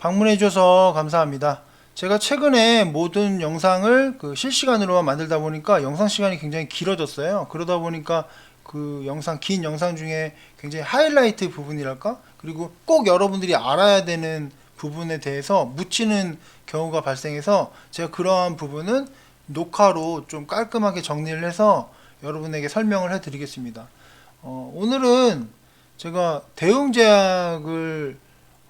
방문해 주셔서 감사합니다. 제가 최근에 모든 영상을 그 실시간으로만 만들다 보니까 영상 시간이 굉장히 길어졌어요. 그러다 보니까 그 영상 긴 영상 중에 굉장히 하이라이트 부분이랄까? 그리고 꼭 여러분들이 알아야 되는 부분에 대해서 묻히는 경우가 발생해서 제가 그러한 부분은 녹화로 좀 깔끔하게 정리를 해서 여러분에게 설명을 해 드리겠습니다. 어, 오늘은 제가 대웅제약을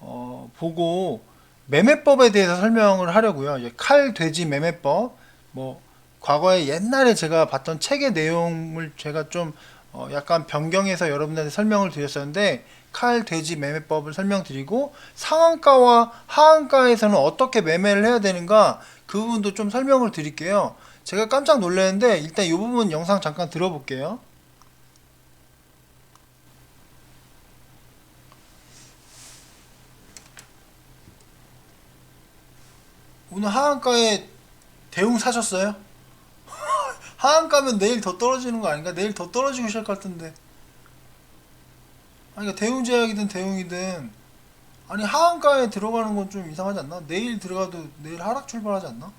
어, 보고 매매법에 대해서 설명을 하려고요. 이제 칼 돼지 매매법 뭐 과거에 옛날에 제가 봤던 책의 내용을 제가 좀 어, 약간 변경해서 여러분들한테 설명을 드렸었는데 칼 돼지 매매법을 설명드리고 상한가와 하한가에서는 어떻게 매매를 해야 되는가 그 부분도 좀 설명을 드릴게요. 제가 깜짝 놀랐는데 일단 이 부분 영상 잠깐 들어볼게요. 오늘 하한가에 대웅 사셨어요? 하한가면 내일 더 떨어지는 거 아닌가? 내일 더 떨어지고 시작할 것 같은데. 아니, 그러니까 대웅제약이든 대웅이든 아니 하한가에 들어가는 건 좀 이상하지 않나? 내일 들어가도 내일 하락 출발하지 않나?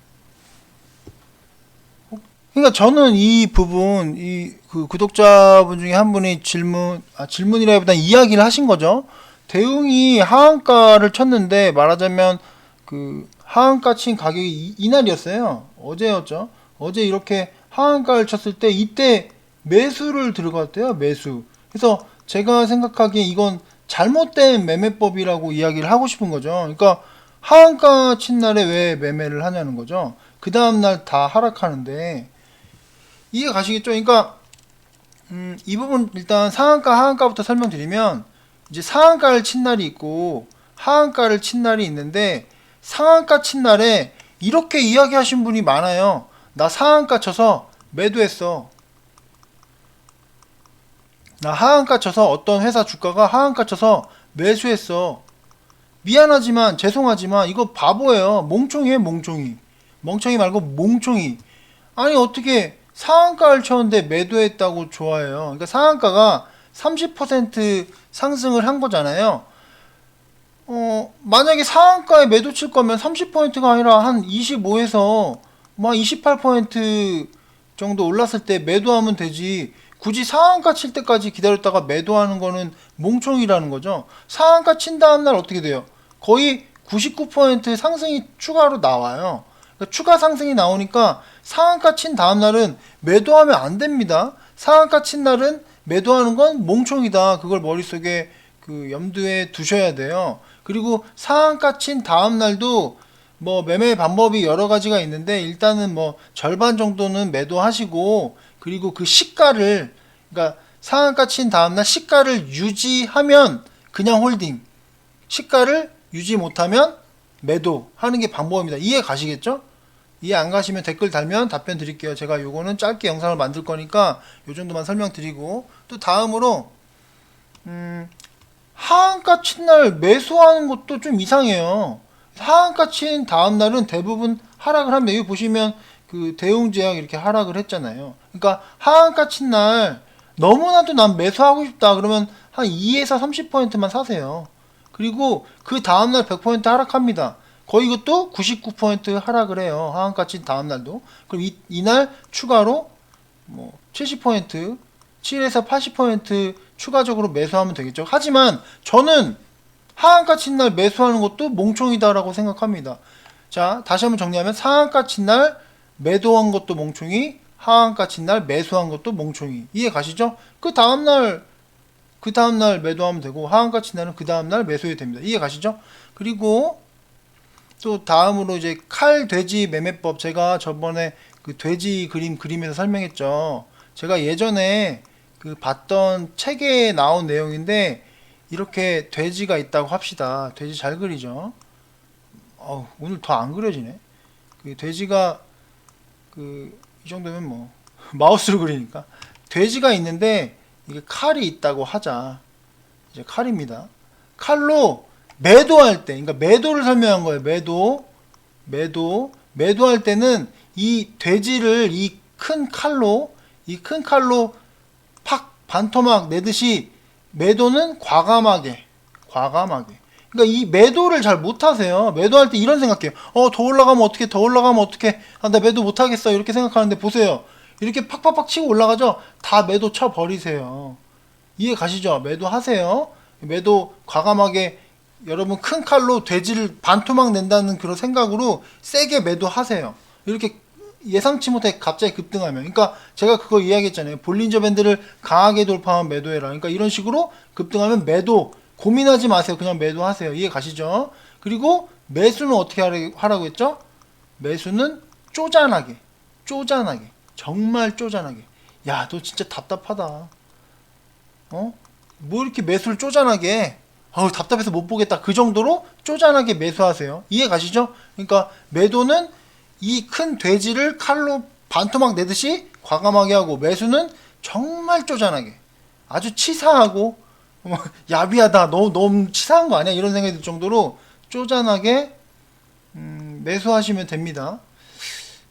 그러니까 저는 이 부분 이 그 구독자분 중에 한 분이 질문 아 질문이라기보다 이야기를 하신 거죠. 대웅이 하한가를 쳤는데 말하자면 그 하한가 친 가격이 이, 이 날이었어요. 어제였죠. 어제 이렇게 하한가를 쳤을 때 이때 매수를 들어갔대요. 매수. 그래서 제가 생각하기에 이건 잘못된 매매법이라고 이야기를 하고 싶은 거죠. 그러니까 하한가 친 날에 왜 매매를 하냐는 거죠. 그 다음 날 다 하락하는데 이해 가시겠죠? 그러니까 음, 이 부분 일단 상한가 하한가부터 설명드리면 이제 상한가를 친 날이 있고 하한가를 친 날이 있는데 상한가 친 날에 이렇게 이야기하신 분이 많아요. 나 상한가 쳐서 매도했어. 나 하한가 쳐서 어떤 회사 주가가 하한가 쳐서 매수했어. 미안하지만 죄송하지만 이거 바보예요. 몽청이에요, 몽청이. 멍청이 말고 몽청이. 아니 어떻게 상한가를 쳤는데 매도했다고 좋아해요. 그러니까 상한가가 30% 상승을 한 거잖아요. 어, 만약에 상한가에 매도 칠 거면 30포인트가 아니라 한 25에서 막28% 정도 올랐을 때 매도하면 되지. 굳이 상한가 칠 때까지 기다렸다가 매도하는 거는 몽청이라는 거죠. 상한가 친 다음 날 어떻게 돼요? 거의 99% 상승이 추가로 나와요. 그러니까 추가 상승이 나오니까 상한가 친 다음 날은 매도하면 안 됩니다. 상한가 친 날은 매도하는 건 몽청이다. 그걸 머릿속에 그 염두에 두셔야 돼요. 그리고 상한가 친 다음 날도 뭐 매매 방법이 여러 가지가 있는데 일단은 뭐 절반 정도는 매도하시고 그리고 그 시가를 그러니까 상한가 친 다음 날 시가를 유지하면 그냥 홀딩. 시가를 유지 못하면 매도하는 게 방법입니다. 이해 가시겠죠? 이해 안 가시면 댓글 달면 답변 드릴게요. 제가 요거는 짧게 영상을 만들 거니까 요 정도만 설명드리고 또 다음으로 음, 하한가 친 날 매수하는 것도 좀 이상해요. 하한가 친 다음 날은 대부분 하락을 합니다. 여기 보시면 그 대웅제약 이렇게 하락을 했잖아요. 그러니까 하한가 친 날 너무나도 난 매수하고 싶다 그러면 한 2에서 30%만 사세요. 그리고 그 다음 날 100% 하락합니다. 거의 이것도 99% 하락을 해요. 하한가 친 다음 날도. 그럼 이, 이날 추가로 뭐 70%, 7에서 80% 추가적으로 매수하면 되겠죠. 하지만 저는 하한가 친날 매수하는 것도 몽청이다라고 생각합니다. 자, 다시 한번 정리하면 상한가 친날 매도한 것도 몽청이, 하한가 친날 매수한 것도 몽청이. 이해 가시죠? 그 다음 날, 그 다음 날 매도하면 되고, 하한가 친 날은 그 다음 날 매수해도 됩니다. 이해 가시죠? 그리고 또 다음으로 이제 칼 돼지 매매법 제가 저번에 그 돼지 그림 그림에서 설명했죠. 제가 예전에 그 봤던 책에 나온 내용인데 이렇게 돼지가 있다고 합시다. 돼지 잘 그리죠? 어우, 오늘 더 안 그려지네. 그 돼지가 그 이 정도면 뭐 마우스로 그리니까 돼지가 있는데 이게 칼이 있다고 하자. 이제 칼입니다. 칼로 매도할 때, 그러니까 매도를 설명한 거예요. 매도, 매도, 매도할 때는 이 돼지를 이 큰 칼로, 이 큰 칼로 팍 반토막 내듯이 매도는 과감하게, 과감하게. 그러니까 이 매도를 잘 못하세요. 매도할 때 이런 생각해요. 어, 더 올라가면 어떻게, 더 올라가면 어떻게, 아, 나 매도 못하겠어. 이렇게 생각하는데 보세요. 이렇게 팍팍팍 치고 올라가죠? 다 매도 쳐버리세요. 이해 가시죠? 매도하세요. 매도 과감하게 여러분 큰 칼로 돼지를 반토막 낸다는 그런 생각으로 세게 매도하세요. 이렇게 예상치 못해 갑자기 급등하면. 그러니까 제가 그거 이야기했잖아요. 볼린저 밴드를 강하게 돌파하면 매도해라. 그러니까 이런 식으로 급등하면 매도 고민하지 마세요. 그냥 매도하세요. 이해 가시죠? 그리고 매수는 어떻게 하라- 하라고 했죠? 매수는 쪼잔하게. 쪼잔하게. 정말 쪼잔하게. 야, 너 진짜 답답하다. 어? 뭐 이렇게 매수를 쪼잔하게 해? 어우, 답답해서 못 보겠다. 그 정도로 쪼잔하게 매수하세요. 이해 가시죠? 그러니까 매도는 이 큰 돼지를 칼로 반토막 내듯이 과감하게 하고 매수는 정말 쪼잔하게 아주 치사하고 뭐, 야비하다 너무 너무 치사한 거 아니야? 이런 생각이 들 정도로 쪼잔하게 음, 매수하시면 됩니다.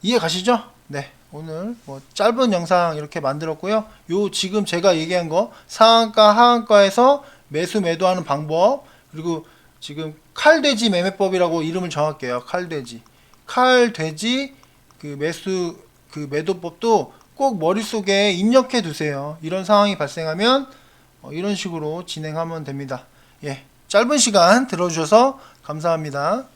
이해 가시죠? 네. 오늘 뭐 짧은 영상 이렇게 만들었고요. 요 지금 제가 얘기한 거 상한가 하한가에서 매수 매도하는 방법 그리고 지금 칼돼지 매매법이라고 이름을 정할게요. 칼돼지 칼 돼지 그 매수 그 매도법도 꼭 머릿속에 입력해 두세요. 이런 상황이 발생하면 어, 이런 식으로 진행하면 됩니다. 예. 짧은 시간 들어주셔서 감사합니다.